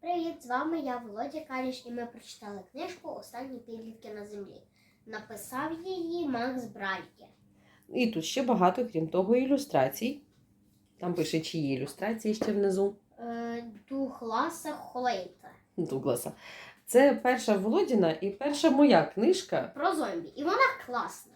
Привіт, з вами я Володя Каліш, і ми прочитали книжку Останні підлітки на землі. Написав її Макс Бральке. І тут ще багато, крім того, ілюстрацій. Там пише, чиї ілюстрації ще внизу Е, Дугласа Холейта Дугласа. Це перша Володіна і перша моя книжка, про зомбі. І вона класна.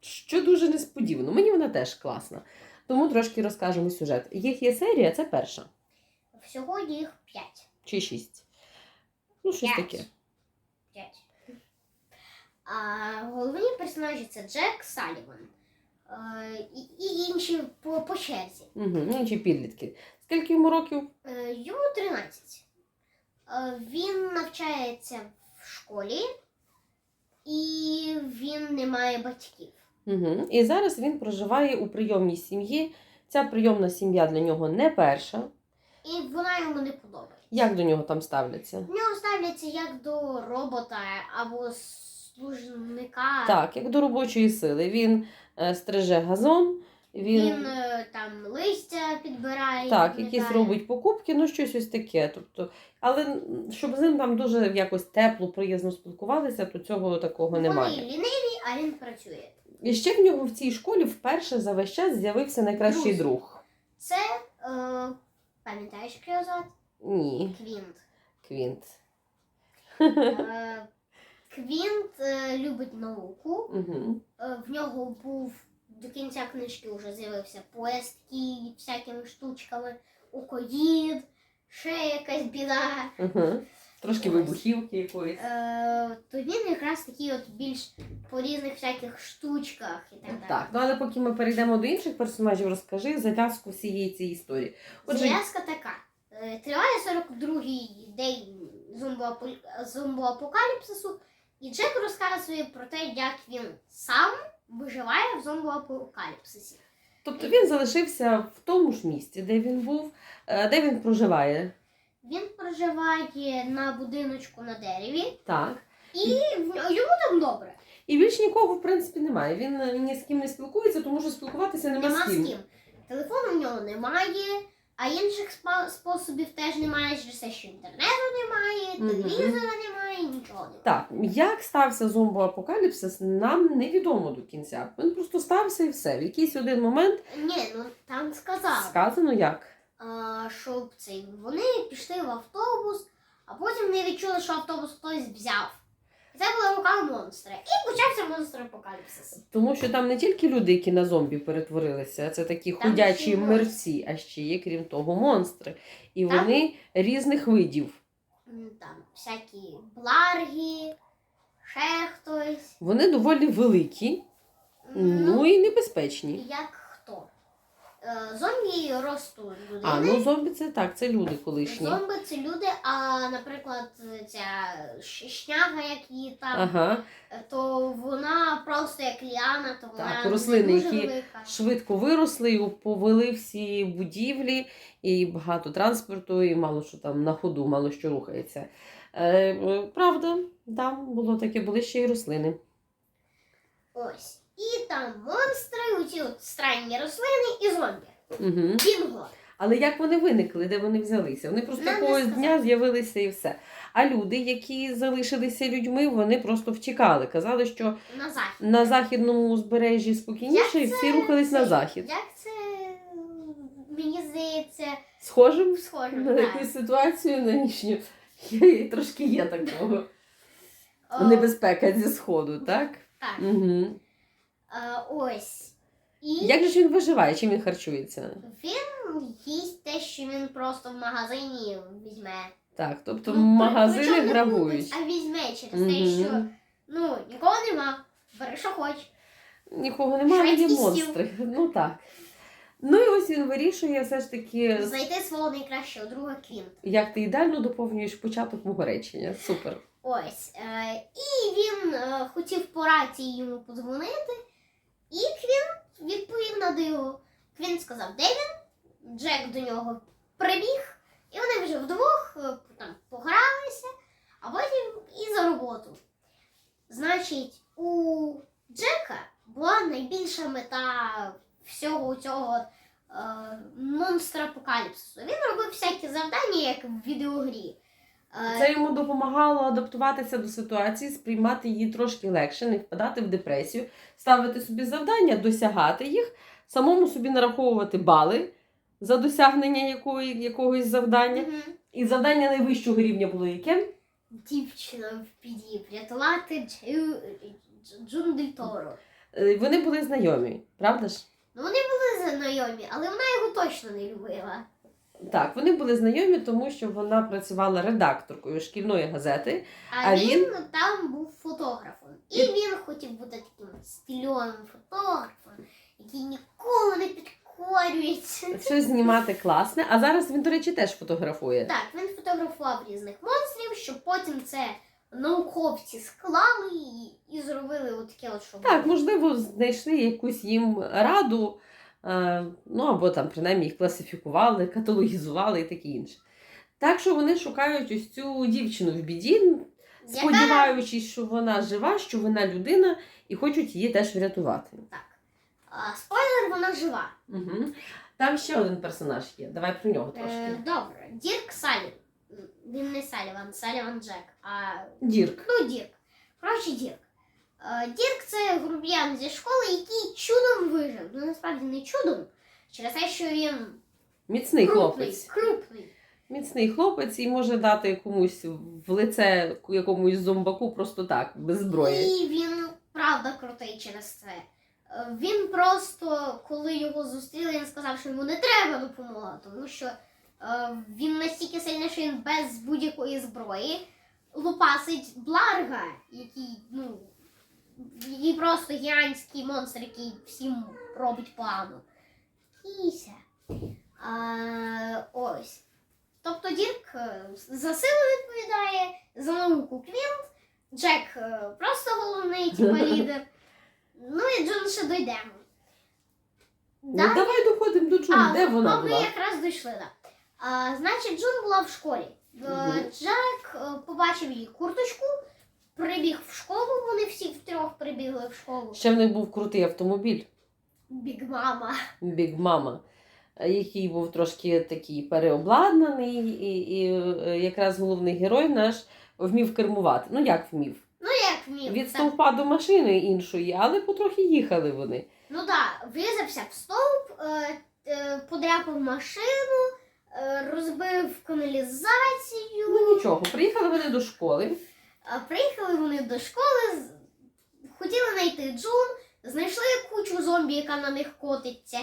що дуже несподівано. Мені вона теж класна. Тому трошки розкажемо сюжет. Їх є серія, це перша. Всього їх п'ять. Чи шість. Ну, щось П'ять. таке. П'ять. А головні персонажі це Джек Саліван. Е, і, і інші по, по черзі. Угу. Інші підлітки. Скільки йому років? Е, Йому 13. Е, Він навчається в школі, і він не має батьків. Угу. І зараз він проживає у прийомній сім'ї. Ця прийомна сім'я для нього не перша. І вона йому не подобається. Як до нього там ставляться? Нього ставляться як до робота або служника. Так, як до робочої сили. Він е, стриже газон, він, Він е, там листя підбирає. так, підмітає. якісь робить покупки, ну щось ось таке. Тобто, але щоб з ним там дуже якось тепло, приязно спілкувалися, то цього такого Вони немає. ліниві, а він працює. І ще в нього в цій школі вперше за весь час з'явився найкращий Друзі. друг. Це, е, пам'ятаєш, як його звати? Ні, Квінт. Квінт. Е, Квінт е, любить науку. Угу. Е, В нього був до кінця книжки вже з'явився поезд кіт, всякими штучками, укоїд, ще якась біда. Угу. Трошки Ось. вибухівки якоїсь. Е, то він якраз такий от більш по різних всяких штучках і так далі. Так, ну але поки ми перейдемо до інших персонажів, розкажи зав'язку всієї цієї історії. Отже, Зв'язка така. Е, Триває 42-й день зомбоапокаліпсису, і Джек розказує про те, як він сам виживає в зомбоапокаліпсисі. тобто він залишився в тому ж місці, де він був, е, де він проживає. Він проживає на будиночку на дереві, Так. і йому там добре. І більш нікого, в принципі, немає. Він е, ні з ким не спілкується, тому що спілкуватися нема, Нема з ким. Телефону в нього немає, а інших способів теж немає, через те, що інтернету немає, телевізора немає, нічого немає. Так, як стався зомбоапокаліпсис, нам невідомо до кінця. Він просто стався і все. В якийсь один момент Ні, ну там сказав. сказано як. а, щоб цей вони пішли в автобус, а потім не відчули, що автобус хтось взяв. Це була рука монстра. І почався монстр апокаліпсис. Тому що там не тільки люди, які на зомбі перетворилися, це такі Там ходячі ще й монстри. мерці, а ще є, крім того, монстри. І Там- вони різних видів. М, Там всякі бларги, ще хтось. Вони доволі великі, ну і небезпечні. як Зомбі ростуть. А, ну зомбі це так, це люди колишні. Зомби це люди, а наприклад, ця шняга, як її там, Ага, то вона просто як ліана, то вона Так, рослини, дуже які велика. швидко виросли і повели всі будівлі, і багато транспорту, і мало що там на ходу, мало що рухається. Е, е, правда, там було таке, були ще й рослини. Ось. І там монстри, оці от странні рослини і зомбі. Угу. Бінго! Але як вони виникли, де вони взялися? Вони просто Нам не якогось сказали. дня з'явилися і все. А люди, які залишилися людьми, вони просто втікали. Казали, що На захід. на західному узбережжі спокійніше, і всі рухались на захід. Як це мені здається, Схожим схоже. на так. якусь ситуацію нинішню. Є- Трошки є такого. О, Небезпека зі сходу, так? Так. Угу. Е, ось. І Як же ж він виживає? Чим він харчується? він їсть те, що він просто в магазині візьме. Так, тобто Ну, магазини грабують. А візьме через те, що ну, нікого нема. Бери, що хоч. Нікого немає, є Шведський стіл. монстри. Ну так. Ну і ось він вирішує все ж таки, Знайти свого найкращого друга Квінт. як ти ідеально доповнюєш початок мого речення. Супер. Ось. Е, і він е, хотів по рації йому подзвонити, і Квін відповів на диво. Квін сказав, де він? Джек до нього прибіг, і вони вже вдвох е, там погралися, а потім і за роботу. Значить, у Джека була найбільша мета всього цього е, монстра апокаліпсису. Він робив всякі завдання, як в відеогрі. Це йому допомагало адаптуватися до ситуації, сприймати її трошки легше, не впадати в депресію, ставити собі завдання, досягати їх, самому собі нараховувати бали за досягнення якої, якогось завдання. мгм. І завдання найвищого рівня було яке? Дівчина в біді врятувати Джею- Дж- Джун Дель Торо. Е, Вони були знайомі, правда ж? Ну вони були знайомі, але вона його точно не любила. Так, вони були знайомі, тому що вона працювала редакторкою шкільної газети. А, А він, він- там був фотографом. І І- він хотів бути таким стильовим фотографом, який ніколи не підкорюється. Щось знімати класне. А зараз він, до речі, теж фотографує. Так, він фотографував різних монстрів, щоб потім це науковці склали і, і зробили отаке от, що Так, можливо, знайшли якусь їм раду, ну або там принаймні їх класифікували, каталогізували і таке інше. Так що вони шукають ось цю дівчину в біді, сподіваючись, що вона жива, що вона людина, і хочуть її теж врятувати. а, спойлер, вона жива. Угу. Там ще один персонаж є. Давай про нього трошки. Е, добре, Дірк Саліван. Він не Саліван, Саліван Джек, а Дірк. ну Дірк. Коротше, Дірк. Е, Дірк це груб'ян зі школи, який чудом вижив. Ну насправді не чудом. Через те, що він Міцний крупний, хлопець. крупний. Міцний хлопець і може дати комусь в лице якомусь зомбаку просто так, без зброї. І він правда крутий через це. Е, Він просто, коли його зустріли, він сказав, що йому не треба допомога, тому що е, він настільки сильний, що він без будь-якої зброї лупасить Бларга, який, ну, який просто гігантський монстр, який всім робить погано. Кіся. А, ось. Тобто Дірк е, за силу відповідає, за науку Квінт, Джек е, просто головний, типа лідер. Ну і Джун ще дійдемо. Ну, Далі- давай доходимо до Джун. А, Де вона ми була? якраз дійшли, так. А, значить, Джун була в школі. Е, Мгм. Джек е, побачив її курточку, прибіг в школу, вони всі втрьох прибігли в школу. Ще в них був крутий автомобіль Біг мама. Big Mama, який був трошки такий переобладнаний, і, і е, якраз головний герой наш вмів кермувати. Ну як вмів? Ну як вмів. Від так. стовпа до машини іншої, але потрохи їхали вони. Ну так, врізався в стовп, е, е, подряпав машину, е, розбив каналізацію. Ну нічого, приїхали вони до школи. А Приїхали вони до школи, хотіли знайти Джун, знайшли кучу зомбі, яка на них котиться.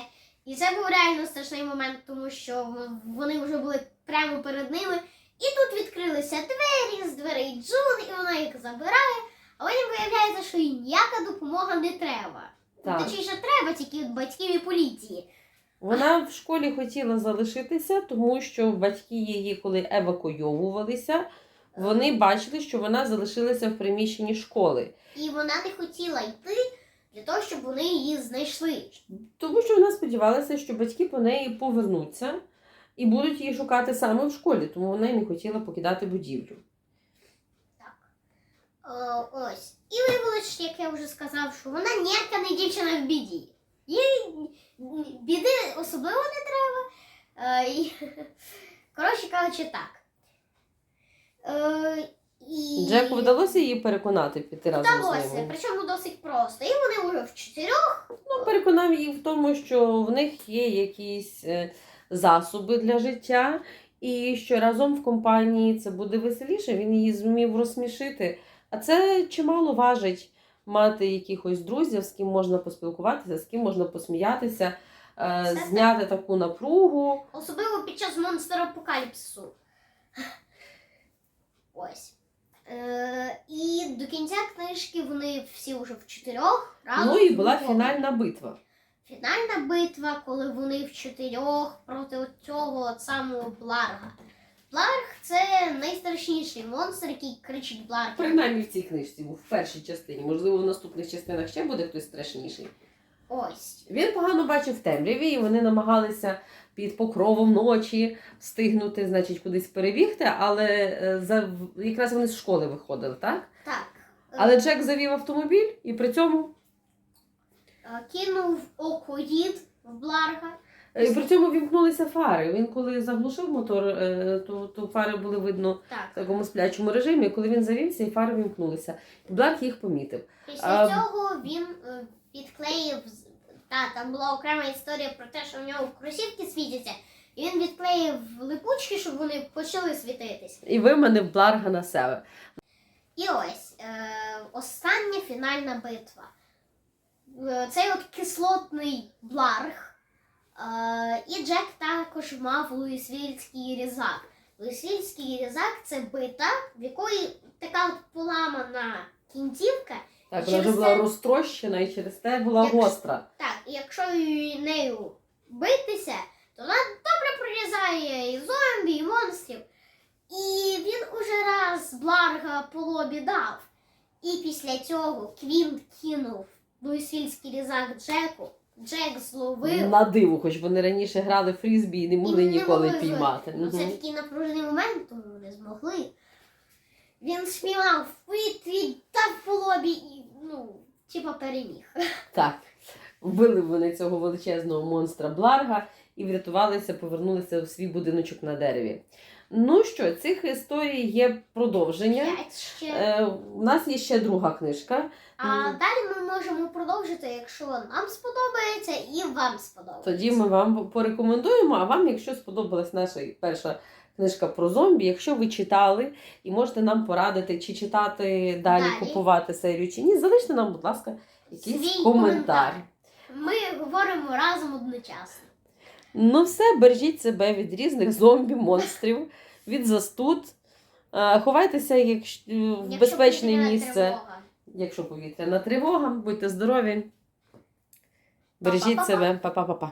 І це був реально страшний момент, тому що вони вже були прямо перед ними. І тут відкрилися двері з дверей Джун, і вона їх забирає. А потім виявляється, що їй ніяка допомога не треба. Так. Точніше, треба тільки від батьків і поліції. Вона в школі хотіла залишитися, тому що батьки її, коли евакуйовувалися, вони бачили, що вона залишилася в приміщенні школи. І вона не хотіла йти для того, щоб вони її знайшли. Тому що вона сподівалася, що батьки по неї повернуться і будуть її шукати саме в школі, тому вона й не хотіла покидати будівлю. Е, ось. І виявилось, як я вже сказав, що вона ніяка не дівчина в біді. Їй біди особливо не треба. Е, коротше кажучи, так. Е, і... Джеку вдалося її переконати піти разом з Вдалося, ними. причому досить просто. І вони вже в чотирьох. Ну, переконав її в тому, що в них є якісь е, засоби для життя, і що разом в компанії це буде веселіше. Він її зумів розсмішити. А це чимало важить мати якихось друзів, з ким можна поспілкуватися, з ким можна посміятися, е, Це зняти таку напругу. Особливо під час монстр апокаліпсису. Ось. Е, і до кінця книжки вони всі вже в чотирьох разом. Ну і була виходять. фінальна битва. Фінальна битва, коли вони в чотирьох проти от цього от самого Бларга. Бларг це найстрашніший монстр, який кричить Бларг. Принаймні в цій книжці, в першій частині. Можливо, в наступних частинах ще буде хтось страшніший. Ось. Він погано бачив темряві, і вони намагалися під покровом ночі встигнути, значить, кудись перебігти, але е, за, якраз вони з школи виходили, так? Так. Е, Але Джек завів автомобіль і при цьому е, кинув окоїд в Бларга. І при цьому вімкнулися фари. Він коли заглушив мотор, е, то, то фари були видно Так. в такому сплячому режимі. Коли він завівся, і фари вімкнулися. Блак їх помітив. Після А- цього він е, відклеїв. З- Та, там була окрема історія про те, що в нього кросівки світяться, і він відклеїв липучки, щоб вони почали світитись. І виманив Бларга на себе. І ось е, остання фінальна битва. Е, Цей от кислотний бларг. Е, і Джек також мав Луїсвільський різак. Луїсвільський різак це бита, в якої така от поламана кінцівка. Так, вона вже через була це- розтрощена і через те була Якщо- гостра. Так, і якщо її- нею битися, то вона добре прорізає і зомбі, і монстрів. І він уже раз Бларга по лобі дав. І після цього Квін кинув Луїсвільський різак Джеку. Джек зловив. На диво, хоч вони раніше грали в фрізбі і не могли І не ніколи могли піймати. Ну, це такий напружений момент, тому не змогли. Він спіймав витрі, дав по лобі і, ну, типа переміг. Так. Вбили вони цього величезного монстра Бларга і врятувалися, повернулися у свій будиночок на дереві. Ну що, цих історій є продовження. Ще. Е, у нас є ще друга книжка. А далі ми можемо продовжити, якщо нам сподобається і вам сподобається. Тоді ми вам порекомендуємо. А вам, якщо сподобалась наша перша книжка про зомбі, якщо ви читали і можете нам порадити, чи читати далі, Далі. купувати серію чи ні, залиште нам, будь ласка, якийсь Свій коментар. Ми говоримо разом одночасно. Ну все, бережіть себе від різних зомбі, монстрів, від застуд. Е, Ховайтеся якщо, в безпечне повітряна місце, тривога. якщо повітряна тривога. Будьте здорові. Бережіть Па-па-па-па. себе, Па-па-па-па.